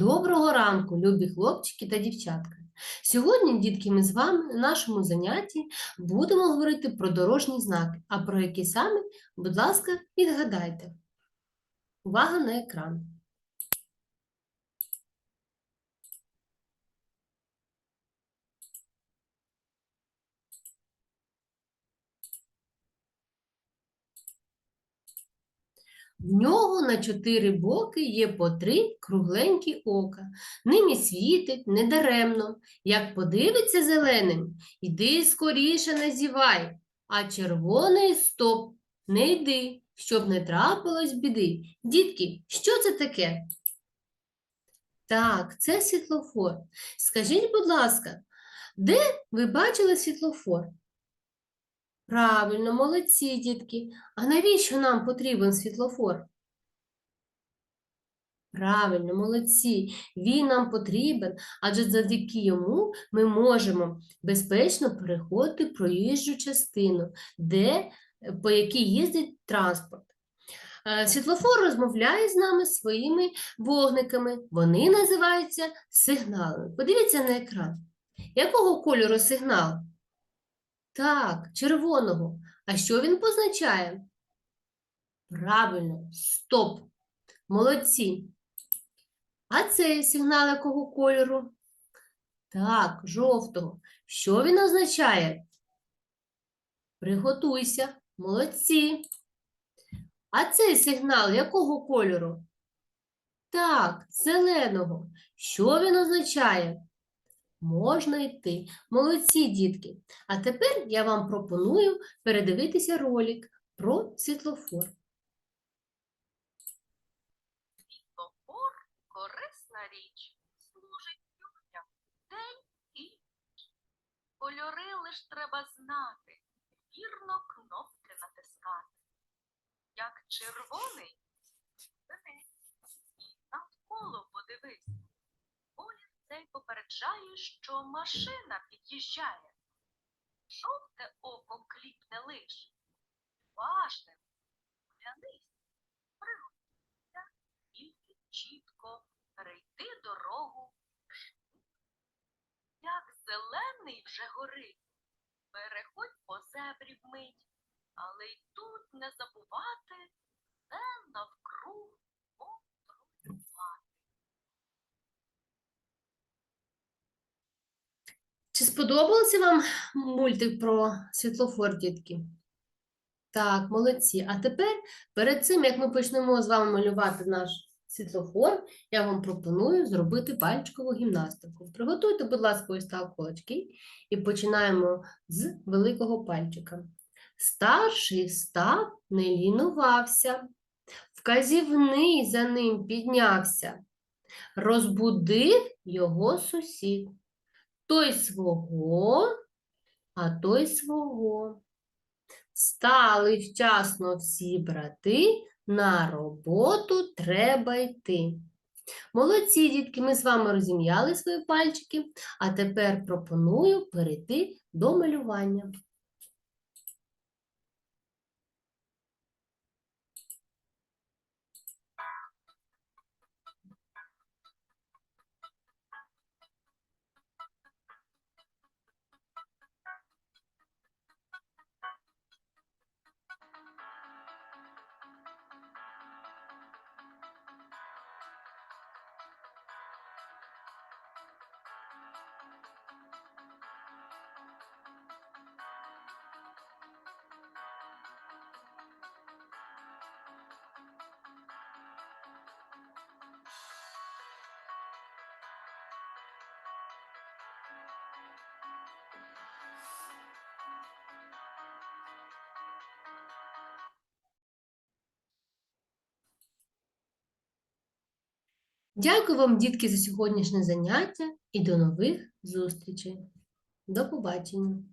Доброго ранку, любі хлопчики та дівчатка. Сьогодні, дітки, ми з вами на нашому занятті будемо говорити про дорожні знаки, а про які саме, будь ласка, відгадайте. Увага на екран. В нього на чотири боки є по три кругленькі ока. Ними світить недаремно. Як подивиться зеленим, іди скоріше не зівай, а червоний стоп, не йди, щоб не трапилось біди. Дітки, що це таке? Так, це світлофор. Скажіть, будь ласка, де ви бачили світлофор? Правильно, молодці, дітки. А навіщо нам потрібен світлофор? Правильно, молодці. Він нам потрібен, адже завдяки йому ми можемо безпечно переходити проїжджу частину, де, е, по якій їздить транспорт. Е, Світлофор розмовляє з нами своїми вогниками. Вони називаються сигналами. Подивіться на екран. Якого кольору сигнал? Так, червоного. А що він позначає? Правильно, стоп. Молодці. А цей сигнал якого кольору? Так, жовтого. Що він означає? Приготуйся. Молодці. А цей сигнал якого кольору? Так, зеленого. Що він означає? Можна йти. Молодці, дітки. А тепер я вам пропоную передивитися ролик про світлофор. Світлофор – корисна річ, служить людям день і ніч. Кольори лиш треба знати, вірно кнопки натискати. Як червоний – і навколо подивись. Колір що машина під'їжджає. Жовте око кліпне лиш. Важним, глянись, пригодься, тільки чітко перейти дорогу. Як зелений вже горить, переходь по зебрі вмить, але й тут не забувати, Чи сподобався вам мультик про світлофор, дітки? Так, молодці. А тепер, перед цим, як ми почнемо з вами малювати наш світлофор, я вам пропоную зробити пальчикову гімнастику. Приготуйте, будь ласка, ось так кулачки і починаємо з великого пальчика. Старший став, не лінувався, вказівний за ним піднявся, розбудив його сусід. Той свого, а той свого. Стали вчасно всі брати, на роботу треба йти. Молодці, дітки, ми з вами розім'яли свої пальчики, а тепер пропоную перейти до малювання. Дякую вам, дітки, за сьогоднішнє заняття і до нових зустрічей. До побачення!